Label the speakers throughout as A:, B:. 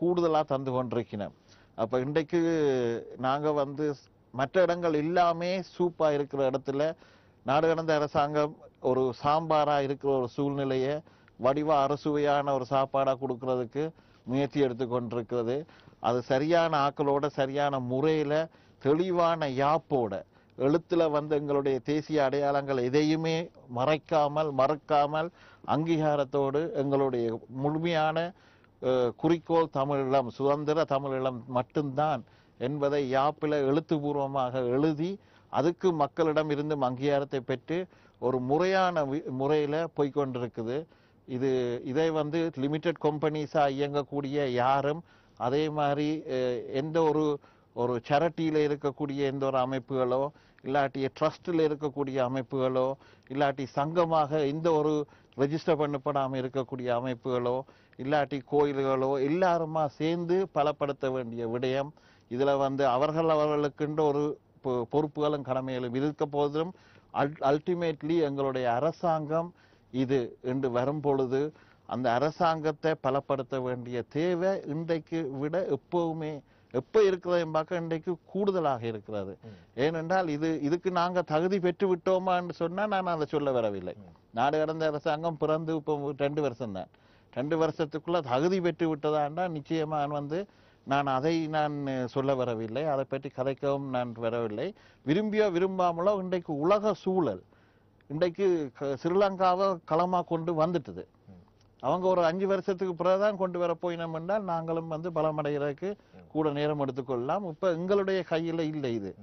A: கூடுதலாக தந்து கொண்டிருக்கிறோம் அப்போ இன்றைக்கு நாங்கள் வந்து மற்ற இடங்கள் எல்லாமே சூப்பாக இருக்கிற இடத்துல நாடு கடந்த அரசாங்கம் ஒரு சாம்பாராக இருக்கிற ஒரு சூழ்நிலையை வடிவாக அரசுவையான ஒரு சாப்பாடாக கொடுக்கறதுக்கு முயற்சி எடுத்து கொண்டிருக்கிறது. அது சரியான ஆக்களோட சரியான முறையில் தெளிவான யாப்போட எழுத்தில் வந்து எங்களுடைய தேசிய அடையாளங்கள் எதையுமே மறைக்காமல் மறக்காமல் அங்கீகாரத்தோடு எங்களுடைய முழுமையான குறிக்கோள் தமிழீழம் சுதந்திர தமிழீழம் மட்டும்தான் என்பதை யாப்பில எழுத்துப்பூர்வமாக எழுதி அதுக்கு மக்களிடம் இருந்து அங்கீகாரத்தை பெற்று ஒரு முறையான வி- போய்கொண்டிருக்குது இது இதை வந்து லிமிடெட் கம்பெனிஸாக இயங்கக்கூடிய யாரும் அதே மாதிரி எந்த ஒரு ஒரு சேரட்டியில் இருக்கக்கூடிய எந்த ஒரு அமைப்புகளோ இல்லாட்டி ட்ரஸ்டில் இருக்கக்கூடிய அமைப்புகளோ இல்லாட்டி சங்கமாக எந்த ஒரு ரெஜிஸ்டர் பண்ணப்படாமல் இருக்கக்கூடிய அமைப்புகளோ இல்லாட்டி கோயில்களோ எல்லாருமா சேர்ந்து பலப்படுத்த வேண்டிய விடயம். இதுல வந்து அவர்கள் அவர்களுக்குன்ற ஒரு பொ- பொறுப்புகளும் கடமைகளும் இருக்க போதும். அல்டிமேட்லி எங்களுடைய அரசாங்கம் இது என்று வரும் பொழுது அந்த அரசாங்கத்தை பலப்படுத்த வேண்டிய தேவை இன்றைக்கு விட எப்பவுமே எப்ப இருக்கிறதை பார்க்க இன்றைக்கு கூடுதலாக இருக்கிறது. ஏனென்றால் இது இதுக்கு நாங்க தகுதி பெற்று விட்டோமான்னு சொன்னா நான் அதை சொல்ல வரவில்லை. நாடு கடந்த அரசாங்கம் பிறந்து இப்போ ரெண்டு வருஷம் தான் ரெண்டு வருஷத்துக்குள்ள தகுதி பெற்று விட்டதாண்டா. நிச்சயமாக நான் வந்து நான் அதை நான் சொல்ல வரவில்லை. அதை பற்றி கதைக்கவும் நான் வரவில்லை. விரும்பியோ விரும்பாமலோ இன்றைக்கு உலக சூழல் இன்றைக்கு க- ஸ்ரீலங்காவை களமாக கொண்டு வந்துட்டது. அவங்க ஒரு அஞ்சு வருஷத்துக்கு பிறகுதான் கொண்டு வர போயினோம் என்றால் நாங்களும் வந்து பலமடைகிறதுக்கு கூட நேரம் எடுத்துக்கொள்ளலாம். இப்போ எங்களுடைய கையில் இல்லை இது.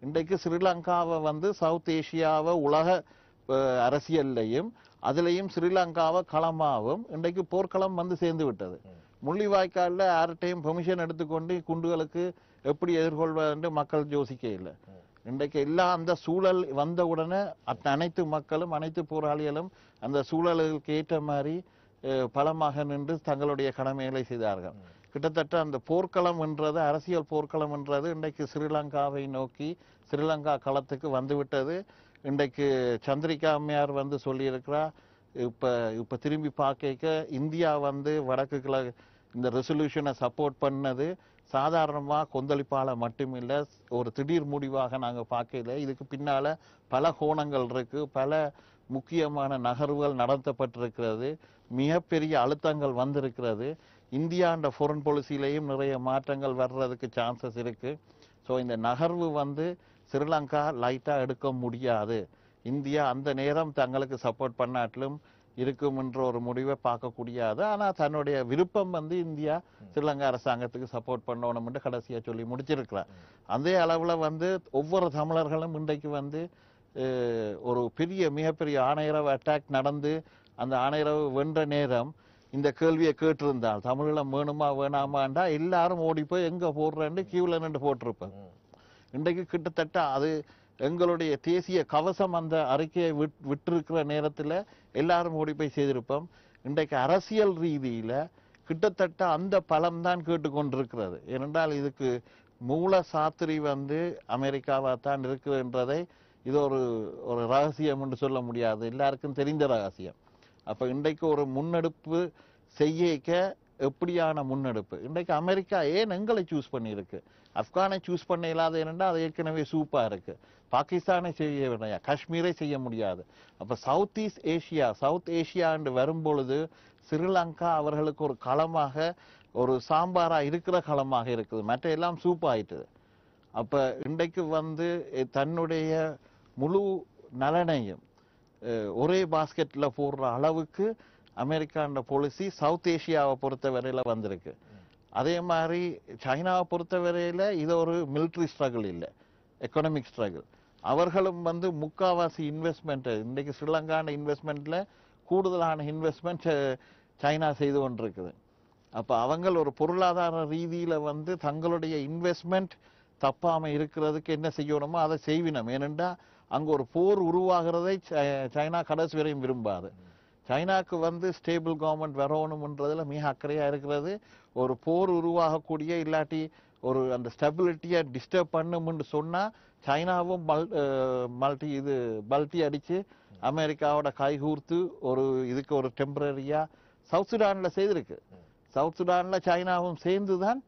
A: இன்றைக்கு ஸ்ரீலங்காவை வந்து சவுத் ஏஷியாவை உலக அரசியல்லையும் அதுலயும் ஸ்ரீலங்காவை களமாவும் இன்றைக்கு போர்க்களம் வந்து சேர்ந்து விட்டது. முள்ளிவாய்க்கால்ல யார்கிட்டையும் பெர்மிஷன் எடுத்துக்கொண்டு குண்டுகளுக்கு எப்படி எதிர்கொள்வது மக்கள் யோசிக்க இல்லை. இன்றைக்கு எல்லா அந்த சூழல் வந்த உடனே அத்த- அனைத்து மக்களும் அனைத்து போராளிகளும் அந்த சூழலுக்கு ஏற்ற மாதிரி பலமாக நின்று தங்களுடைய கடமைகளை செய்தார்கள். கிட்டத்தட்ட அந்த போர்க்களம் என்றது அரசியல் போர்க்களம் என்றது இன்றைக்கு ஸ்ரீலங்காவை நோக்கி ஸ்ரீலங்கா களத்துக்கு வந்துவிட்டது இன்றைக்கு சந்திரிகா அம்மையார் வந்து சொல்லியிருக்கிறா இப்போ இப்போ திரும்பி பார்க்க இந்தியா வந்து வடக்கு கிழ இந்த ரெசல்யூஷனை சப்போர்ட் பண்ணது சாதாரணமாக கொந்தளிப்பால் மட்டும் இல்லை ஒரு திடீர் முடிவாக நாங்கள் பார்க்கல. இதுக்கு பின்னால் பல கோணங்கள் இருக்குது பல முக்கியமான நகர்வுகள் நடத்தப்பட்டிருக்கிறது மிகப்பெரிய அழுத்தங்கள் வந்திருக்கிறது. இந்தியாண்ட ஃபோரன் பாலிசியிலையும் நிறைய மாற்றங்கள் வர்றதுக்கு சான்சஸ் இருக்குது ஸோ இந்த நகர்வு வந்து ஸ்ரீலங்கா லைட்டாக எடுக்க முடியாது. இந்தியா அந்த நேரம் தங்களுக்கு சப்போர்ட் பண்ணாட்டிலும் இருக்கும் என்ற ஒரு முடிவை பார்க்கக்கூடியது ஆனால் தன்னுடைய விருப்பம் வந்து இந்தியா ஸ்ரீலங்கா அரசாங்கத்துக்கு சப்போர்ட் பண்ணணும்னு கடைசியாக சொல்லி முடிச்சிருக்கிறார். அதே அளவில் வந்து ஒவ்வொரு தமிழர்களும் இன்றைக்கு வந்து ஒரு பெரிய மிகப்பெரிய ஆணையரவு அட்டாக் நடந்து அந்த ஆணையரவு வென்ற நேரம் இந்த கேள்வியை கேட்டிருந்தால் தமிழீழம் வேணுமா வேணாமாண்டா எல்லாரும் ஓடி போய் எங்கே போடுறேன்னு கியூவில் நின்று போட்டிருப்பேன். இன்றைக்கு கிட்டத்தட்ட அது எங்களுடைய தேசிய கவசம் அந்த அறிக்கையை விட் விட்டிருக்கிற நேரத்தில் எல்லாரும் ஓடி போய் செய்திருப்போம். இன்றைக்கு அரசியல் ரீதியில் கிட்டத்தட்ட அந்த பலம் தான் கேட்டுக்கொண்டிருக்கிறது. ஏனென்றால் இதுக்கு மூல சாத்திரி வந்து அமெரிக்காவாக தான் இருக்குன்றதை இது ஒரு ஒரு ரகசியம் என்று சொல்ல முடியாது. எல்லாருக்கும் தெரிந்த ரகசியம். அப்போ இன்றைக்கு ஒரு முன்னெடுப்பு செய்யக்க எப்படியான முன்னெடுப்பு? இன்றைக்கு அமெரிக்கா ஏன் எங்களை சூஸ் பண்ணியிருக்கு? ஆப்கானை சூஸ் பண்ண இல்லாத என்னன்னா அது ஏற்கனவே சூப்பா இருக்கு. பாகிஸ்தானை செய்ய வேண்டாம். காஷ்மீரை செய்ய முடியாது. அப்ப south east Asia south Asia என்று வரும்பொழுது ஸ்ரீலங்கா அவர்களுக்கு ஒரு களமாக ஒரு சாம்பாரா இருக்கிற களமாக இருக்குது. மற்ற எல்லாம் சூப் ஆயிட்டுது. அப்ப இன்றைக்கு வந்து தன்னுடைய முழு நலனையும் ஒரே பாஸ்கெட்ல போடுற அளவுக்கு அமெரிக்காண்ட பாலிசி சவுத் ஏஷியாவை பொறுத்த வரையில் வந்திருக்கு. அதே மாதிரி சைனாவை பொறுத்த வரையில் இது ஒரு மிலிட்ரி ஸ்ட்ரகிள் இல்லை எக்கனாமிக் ஸ்ட்ரகிள் அவர்களும் வந்து முக்காவாசி இன்வெஸ்ட்மெண்ட் இன்றைக்கு ஸ்ரீலங்கான இன்வெஸ்ட்மெண்ட்டில் கூடுதலான இன்வெஸ்ட்மெண்ட் சைனா செய்து கொண்டிருக்குது. அப்போ அவங்கள் ஒரு பொருளாதார ரீதியில் வந்து தங்களுடைய இன்வெஸ்ட்மெண்ட் தப்பாமல் இருக்கிறதுக்கு என்ன செய்யணுமோ அதை செய்வினோம். ஏனென்றால் அங்கே ஒரு போர் உருவாகிறதை சைனா கடைசி வரையும் விரும்பாது. சைனாக்கு வந்து ஸ்டேபிள் கவர்மெண்ட் வரணும்ன்றதுல மிக அக்கறையா இருக்கிறது. ஒரு போர் உருவாகக்கூடிய இல்லாட்டி ஒரு அந்த ஸ்டெபிலிட்டியை டிஸ்டர்ப் பண்ணும்னு சொன்னால் சைனாவும் மல் மல்டி இது பல்ட்டி அடிச்சு அமெரிக்காவோட கைகூர்த்து ஒரு இதுக்கு ஒரு டெம்பரரியாக சவுத் சுடானில் செய்திருக்கு. சவுத் சுடானில் சைனாவும் சேர்ந்து தான்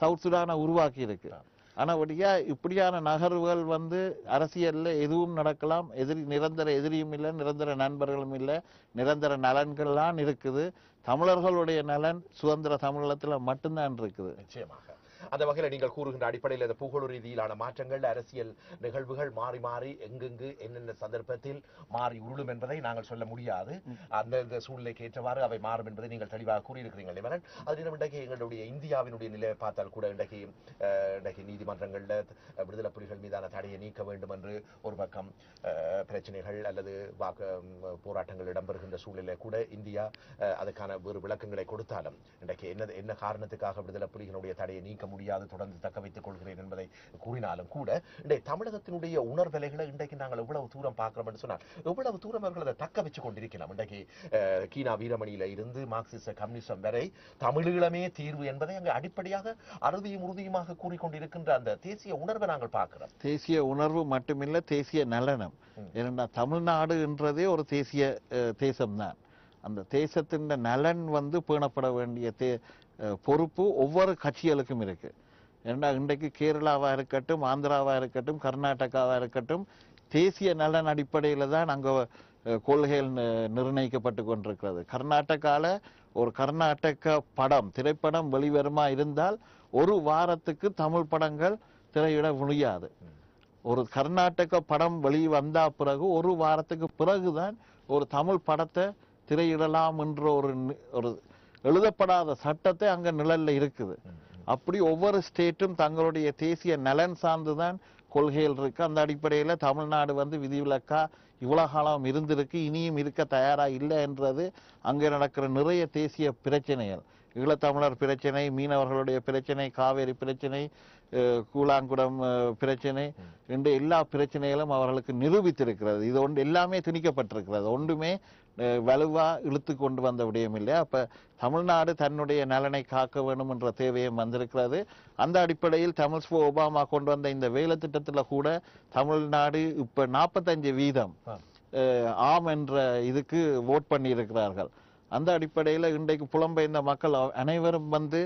A: சவுத் சுடானை உருவாக்கி இருக்கு ஆனபடியா இப்படியான நகர்வுகள் வந்து அரசியல்ல எதுவும் நடக்கலாம். எதிரி நிரந்தர எதிரியும் இல்லை நிரந்தர நண்பர்களும் இல்லை நிரந்தர நலன்கள்லாம் இருக்குது. தமிழர்களுடைய நலன் சுதந்திர தமிழகத்துல மட்டும்தான் இருக்குது.
B: நிச்சயமாக. அந்த வகையில் நீங்கள் கூறுகின்ற அடிப்படையில் இந்த பூகோள ரீதியிலான மாற்றங்கள் அரசியல் நிகழ்வுகள் மாறி மாறி எங்கெங்கு என்னென்ன சந்தர்ப்பத்தில் மாறி உருளும் என்பதை நாங்கள் சொல்ல முடியாது. அந்தந்த சூழ்நிலைக்கு ஏற்றவாறு அவை மாறும் என்பதை நீங்கள் தெளிவாக கூறியிருக்கிறீர்கள் நிமரன் அது தினம் இன்றைக்கு எங்களுடைய இந்தியாவினுடைய நிலையை பார்த்தால் கூட இன்றைக்கு இன்றைக்கு நீதிமன்றங்களில் விடுதலை புலிகள் மீதான தடையை நீக்க வேண்டும் என்று ஒரு பக்கம் பிரச்சனைகள் அல்லது வாக்கு போராட்டங்கள் இடம்பெறுகின்ற சூழ்நிலை கூட இந்தியா அதுக்கான வேறு விளக்கங்களை கொடுத்தாலும் இன்றைக்கு என்ன என்ன காரணத்துக்காக விடுதலை புலிகளுடைய தடையை நீக்க முடியாது தொடர்ந்து தக்க வைத்துக் கொள்கிறேன் என்பதை கூறினாலும் கூட இன்றைக்கு தமிழகத்தினுடைய உணர்வலைகளை இன்றைக்கு நாங்கள் எவ்வளவு தூரம் பார்க்கிறோம் என்று சொன்னால் எவ்வளவு தூரம் அவர்கள் அதை தக்க வச்சு கொண்டிருக்கலாம். இன்றைக்கு கீனா வீரமணியில இருந்து மார்க்சிச கம்யூனிசம் வரை தமிழீழமே தீர்வு என்பதை அங்கு அடிப்படையாக அறுதியும் உறுதியுமாக கூறிக்கொண்டிருக்கின்ற அந்த தேசிய உணர்வை நாங்கள் பார்க்கிறோம்.
A: தேசிய உணர்வு மட்டுமில்லை தேசிய நலனம். ஏன்னா தமிழ்நாடு என்றதே ஒரு தேசிய தேசம்தான். அந்த தேசத்தின் நலன் வந்து பேணப்பட வேண்டிய தே பொறுப்பு ஒவ்வொரு கட்சிகளுக்கும் இருக்கு. ஏன்னா இன்றைக்கு கேரளாவாக இருக்கட்டும் ஆந்திராவாக இருக்கட்டும் கர்நாடகாவாக இருக்கட்டும் தேசிய நலன் அடிப்படையில் தான் அங்கே கொள்கைகள் நிர்ணயிக்கப்பட்டு கொண்டிருக்கிறது. கர்நாடகாவில் ஒரு கர்நாடக படம் திரைப்படம் வெளிவருமா இருந்தால் ஒரு வாரத்துக்கு தமிழ் படங்கள் திரையிட முடியாது. ஒரு கர்நாடக படம் வெளி வந்தா பிறகு ஒரு வாரத்துக்கு பிறகுதான் ஒரு தமிழ் படத்தை திரையிடலாம் என்ற ஒரு ஒரு எழுதப்படாத சட்டத்தை அங்க நிழல்ல இருக்குது. அப்படி ஒவ்வொரு ஸ்டேட்டும் தங்களுடைய தேசிய நலன் சார்ந்துதான் கொள்கைகள் இருக்கு. அந்த அடிப்படையில தமிழ்நாடு வந்து விதிவிலக்கா இவ்வளவு காலம் இருந்திருக்கு இனியும் இருக்க தயாரா இல்லை என்றது அங்கே நடக்கிற நிறைய தேசிய பிரச்சனைகள். ஈழத்தமிழர் பிரச்சனை மீனவர்களுடைய பிரச்சனை காவேரி பிரச்சனை கூழாங்குடம் பிரச்சனை என்று எல்லா பிரச்சனைகளும் அவர்களுக்கு நிரூபித்திருக்கிறது. இது ஒன்று எல்லாமே திணிக்கப்பட்டிருக்கிறது. ஒன்றுமே அஹ், வலுவா இழுத்து கொண்டு வந்த விடயம் இல்லை. அப்ப தமிழ்நாடு தன்னுடைய நலனை காக்க வேண்டும் என்ற தேவையும் வந்திருக்கிறது. அந்த அடிப்படையில் தமிழ் ஒபாமா கொண்டு வந்த இந்த வேலை திட்டத்துல கூட தமிழ்நாடு இப்ப நாற்பத்தஞ்சு வீதம் ஆம் என்ற இதுக்கு ஓட் பண்ணி இருக்கிறார்கள் அந்த அடிப்படையில் இன்றைக்கு புலம்பெயர்ந்த மக்கள் அனைவரும் வந்து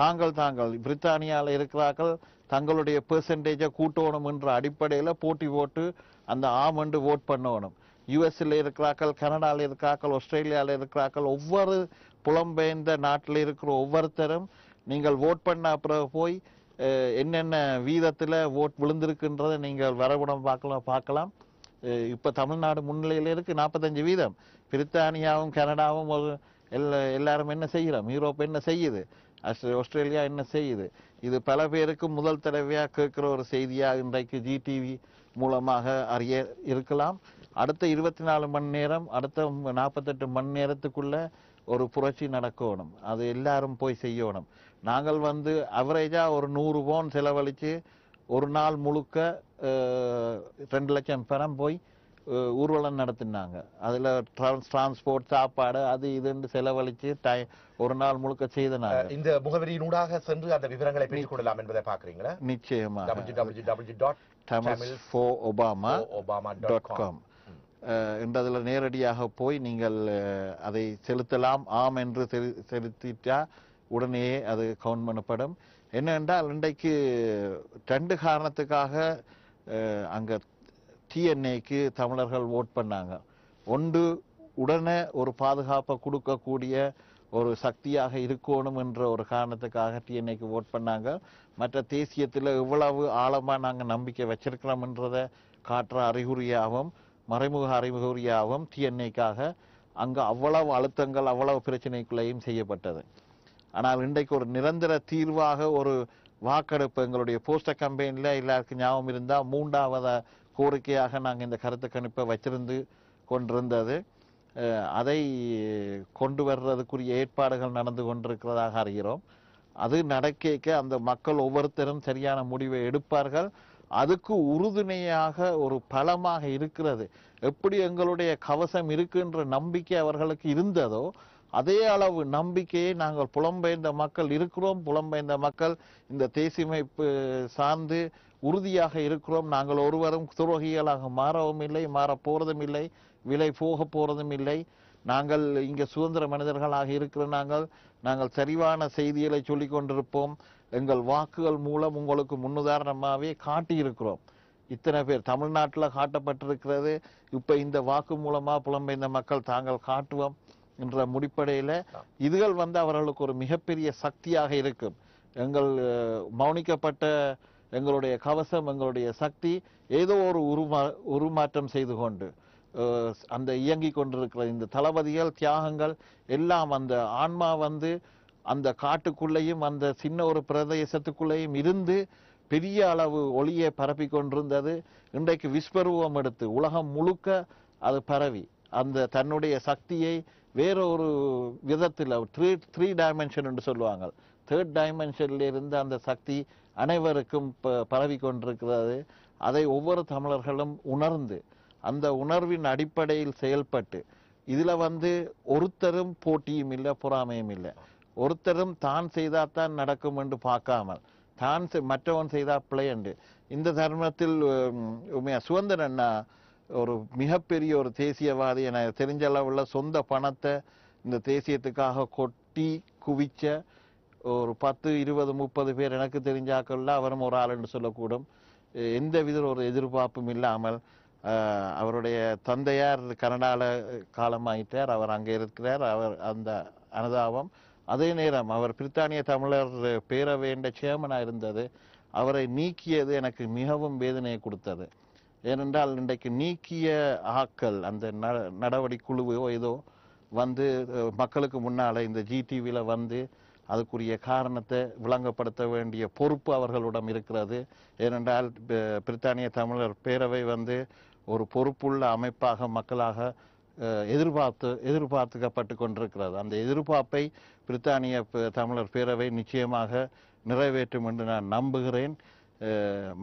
A: தாங்கள் தாங்கள் பிரித்தானியாவில் இருக்கிறார்கள். தங்களுடைய பெர்சன்டேஜை கூட்டணும் என்ற அடிப்படையில் போட்டி போட்டு அந்த ஆம் என்று ஓட் பண்ணணும். யுஎஸ்ல இருக்கிறார்கள் கனடாவில் இருக்கிறார்கள் ஆஸ்திரேலியாவில் இருக்கிறார்கள். ஒவ்வொரு புலம்பெயர்ந்த நாட்டில் இருக்கிற ஒவ்வொருத்தரும் நீங்கள் ஓட் பண்ண அப்புறம் போய் என்னென்ன வீதத்தில் ஓட் விழுந்திருக்குன்றதை நீங்கள் வரைபடம் பார்க்கலாம் பார்க்கலாம். இப்போ தமிழ்நாடு முன்னிலையில் இருக்குது நாற்பத்தஞ்சு வீதம். பிரித்தானியாவும் கனடாவும் ஒரு எல்லா எல்லாரும் என்ன செய்கிறோம் யூரோப் என்ன செய்யுது? ஆஸ்திரேலியா என்ன செய்யுது? இது பல பேருக்கு முதல் தடவையாக கேட்குற ஒரு செய்தியாக இன்றைக்கு ஜிடிவி மூலமாக அறிய இருக்கலாம். அடுத்த இருபத்தி நாலு மணி நேரம் அடுத்த நாற்பத்தெட்டு மணி நேரத்துக்குள்ள ஒரு புரட்சி நடக்கணும். அது எல்லாரும் போய் செய்யணும். நாங்கள் வந்து அவரேஜாக ஒரு நூறு போன் செலவழித்து ஒரு நாள் முழுக்க ரெண்டு லட்சம் பணம் போய் ஊர்வலம் நடத்தினாங்க. அதுல டிரான்ஸ்போர்ட் சாப்பாடு அது இதுன்னு செலவழிச்சு டை- ஒரு நாள் முழுக்க செய்தனாங்க.
B: இந்த முகவரியினூடாக சென்று அந்த விவரங்களை பெற்றுக் கொள்ளலாம் என்பதை பாக்குறீங்களா
A: நிச்சயமாக.
B: W W W dot
A: Tamil four Obama
B: Obama
A: dot com என்றதுல நேரடியாக போய் நீங்கள் அதை செலுத்தலாம். ஆம் என்று செலு- செலுத்திட்டா உடனே அது கவுண்ட் பண்ணப்படும். என்னென்றால் இன்றைக்கு ரெண்டு காரணத்துக்காக அங்க டிஎன்ஏக்கு தமிழர்கள் ஓட் பண்ணாங்க. ஒன்று உடனே ஒரு பாதுகாப்பை கொடுக்கக்கூடிய ஒரு சக்தியாக இருக்கணும் என்ற ஒரு காரணத்துக்காக டிஎன்ஏக்கு ஓட் பண்ணாங்க. மற்ற தேசியத்தில் எவ்வளவு ஆழமாக நாங்கள் நம்பிக்கை வச்சிருக்கிறோம்ன்றதை காட்டுற அறிகுறியாகவும் மறைமுக அறிகுறியாகவும் டிஎன்ஏக்காக அங்கே அவ்வளவு அழுத்தங்கள் அவ்வளவு பிரச்சனைக்குள்ளேயும் செய்யப்பட்டது. ஆனால் இன்றைக்கு ஒரு நிரந்தர தீர்வாக ஒரு வாக்கெடுப்பு எங்களுடைய போஸ்டர் கம்பெனியில் எல்லாருக்கும் ஞாபகம் இருந்தால் மூன்றாவது கோரிக்கையாக நாங்கள் இந்த கருத்து கணிப்பை வச்சிருந்து கொண்டிருந்தது. அதை கொண்டு வர்றதுக்குரிய ஏற்பாடுகள் நடந்து கொண்டிருக்கிறதாக அறிகிறோம். அது நடக்க அந்த மக்கள் ஒவ்வொருத்தரும் சரியான முடிவை எடுப்பார்கள். அதுக்கு உறுதுணையாக ஒரு பலமாக இருக்கிறது. எப்படி எங்களுடைய கவசம் இருக்குன்ற நம்பிக்கை அவர்களுக்கு இருந்ததோ அதே அளவு நம்பிக்கையை நாங்கள் புலம்பெயர்ந்த மக்கள் இருக்கிறோம். புலம்பெயர்ந்த மக்கள் இந்த தேசியமைப்பு சார்ந்து உறுதியாக இருக்கிறோம். நாங்கள் ஒருவரும் துரோகிகளாக மாறவும் இல்லை மாறப் போறதும் இல்லை விலை போக போறதும் இல்லை. நாங்கள் இங்கே சுதந்திர மனிதர்களாக இருக்கிற நாங்கள் நாங்கள் சரிவான செய்திகளை சொல்லிக் கொண்டிருப்போம். எங்கள் வாக்குகள் மூலம் உங்களுக்கு முன்னுதாரணமாகவே காட்டியிருக்கிறோம். இத்தனை பேர் தமிழ்நாட்டில் காட்டப்பட்டிருக்கிறது. இப்போ இந்த வாக்கு மூலமாக புலம்பெயர்ந்த மக்கள் தாங்கள் காட்டுவோம் என்ற முடிப்படையில் இதுகள் வந்து அவர்களுக்கு ஒரு மிகப்பெரிய சக்தியாக இருக்கும். எங்கள் மௌனிக்கப்பட்ட எங்களுடைய கவசம் எங்களுடைய சக்தி ஏதோ ஒரு உருமா உருமாற்றம் செய்து கொண்டு அந்த இயங்கிக் கொண்டிருக்கிற இந்த தளபதிகள் தியாகங்கள் எல்லாம் அந்த ஆன்மா வந்து அந்த காட்டுக்குள்ளேயும் அந்த சின்ன ஒரு பிரதேசத்துக்குள்ளேயும் இருந்து பெரிய அளவு ஒளியை பரப்பி கொண்டிருந்தது. இன்றைக்கு விஸ்வரூபம் எடுத்து உலகம் முழுக்க அது பரவி அந்த தன்னுடைய சக்தியை வேற ஒரு விதத்தில் த்ரீ த்ரீ டைமென்ஷன் என்று சொல்லுவாங்க. தேர்ட் டைமென்ஷன்ல இருந்து அந்த சக்தி அனைவருக்கும் ப- பரவி கொண்டிருக்கிறது அதை ஒவ்வொரு தமிழர்களும் உணர்ந்து அந்த உணர்வின் அடிப்படையில் செயல்பட்டு இதில் வந்து ஒருத்தரும் போட்டியும் இல்லை பொறாமையும் இல்லை. ஒருத்தரும் தான் செய்தாதான் நடக்கும் என்று பார்க்காமல் தான் மற்றவன் செய்தா பிழை என்று. இந்த தருணத்தில் சுதந்திரன் அண்ணா ஒரு மிகப்பெரிய ஒரு தேசியவாதி என தெரிஞ்ச அளவில் சொந்த பணத்தை இந்த தேசியத்துக்காக கொட்டி குவிச்ச ஒரு பத்து இருபது முப்பது பேர் எனக்கு தெரிஞ்சாக்கள்ல அவரும் ஒரு ஆள் என்று சொல்லக்கூடும். எந்த வித ஒரு எதிர்பார்ப்பும் இல்லாமல் அவருடைய தந்தையார் கனடாவில் காலமாயிட்டார். அவர் அங்கே இருக்கிறார். அவர் அந்த அனுதாபம். அதே நேரம் அவர் பிரித்தானிய தமிழர் பேரவையின் சேர்மனா இருந்தது. அவரை நீக்கியது எனக்கு மிகவும் வேதனையை கொடுத்தது. ஏனென்றால் இன்றைக்கு நீக்கிய ஆக்கள் அந்த ந- நடவடிக்கை குழுவோ ஏதோ வந்து மக்களுக்கு முன்னால் இந்த ஜிடிவியில் வந்து அதுக்குரிய காரணத்தை விளங்கப்படுத்த வேண்டிய பொறுப்பு அவர்களிடம் இருக்கிறது. ஏனென்றால் பிரித்தானிய தமிழர் பேரவை வந்து ஒரு பொறுப்புள்ள அமைப்பாக மக்களாக எதிர்பார்த்து எதிர்பார்த்துக்கப்பட்டு கொண்டிருக்கிறது. அந்த எதிர்பார்ப்பை பிரித்தானிய தமிழர் பேரவை நிச்சயமாக நிறைவேற்றும் என்று நான் நம்புகிறேன்.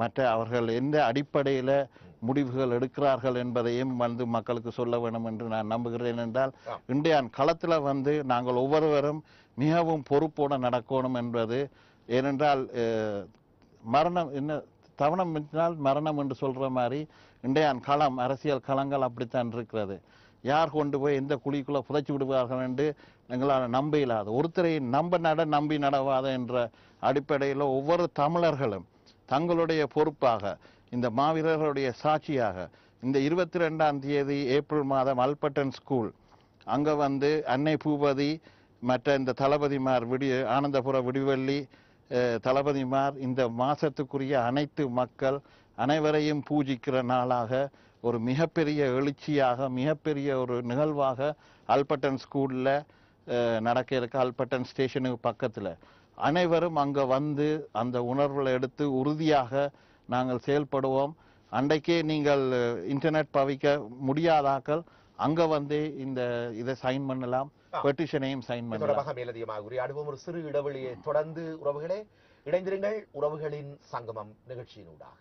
A: மற்ற அவர்கள் எந்த அடிப்படையில் முடிவுகள் எடுக்கிறார்கள் என்பதையும் வந்து மக்களுக்கு சொல்ல வேண்டும் என்று நான் நம்புகிறேன் என்றால். இந்தியான் களத்துல வந்து நாங்கள் ஒவ்வொருவரும் மிகவும் பொறுப்போடு நடக்கணும் என்பது ஏனென்றால் மரணம் என்ன தவணம் மிஞ்சினால் மரணம் என்று சொல்ற மாதிரி இன்றையான் களம் அரசியல் களங்கள் அப்படித்தான் இருக்கிறது யார் கொண்டு போய் எந்த குழிக்குள்ள புதைச்சு விடுவார்கள் என்று எங்களால் நம்ப இயலாது ஒருத்தரை நம்ப நட நம்பி நடவாத என்ற அடிப்படையில் ஒவ்வொரு தமிழர்களும் தங்களுடைய பொறுப்பாக இந்த மாவீரர்களுடைய சாட்சியாக இந்த இருபத்தி ரெண்டாம் தேதி ஏப்ரல் மாதம் அல்பட்டன் ஸ்கூல் அங்கே வந்து அன்னை பூபதி மற்ற இந்த தளபதிமார் விடி ஆனந்தபுர விடிவெள்ளி தளபதிமார் இந்த மாதத்துக்குரிய அனைத்து மக்கள் அனைவரையும் பூஜிக்கிற நாளாக ஒரு மிகப்பெரிய எழுச்சியாக மிகப்பெரிய ஒரு நிகழ்வாக அல்பட்டன் ஸ்கூலில் நடக்க இருக்க அல்பட்டன் ஸ்டேஷனுக்கு பக்கத்தில். அனைவரும் அங்கே வந்து அந்த உணர்வுகளை எடுத்து உறுதியாக நாங்கள் செயல்படுவோம். அன்றைக்கே நீங்கள் இன்டர்நெட் பவிக்க முடியாதாக்கள் அங்க வந்து இந்த இதை சைன் பண்ணலாம். பெட்டிஷனையும் சைன் பண்ணலாம்.
B: மேலதிகமாக உரையாடுவோம் ஒரு சிறு இடைவெளியை தொடர்ந்து உறவுகளே இணைந்திருங்கள். உறவுகளின் சங்கமம் நிகழ்ச்சியினூடாக.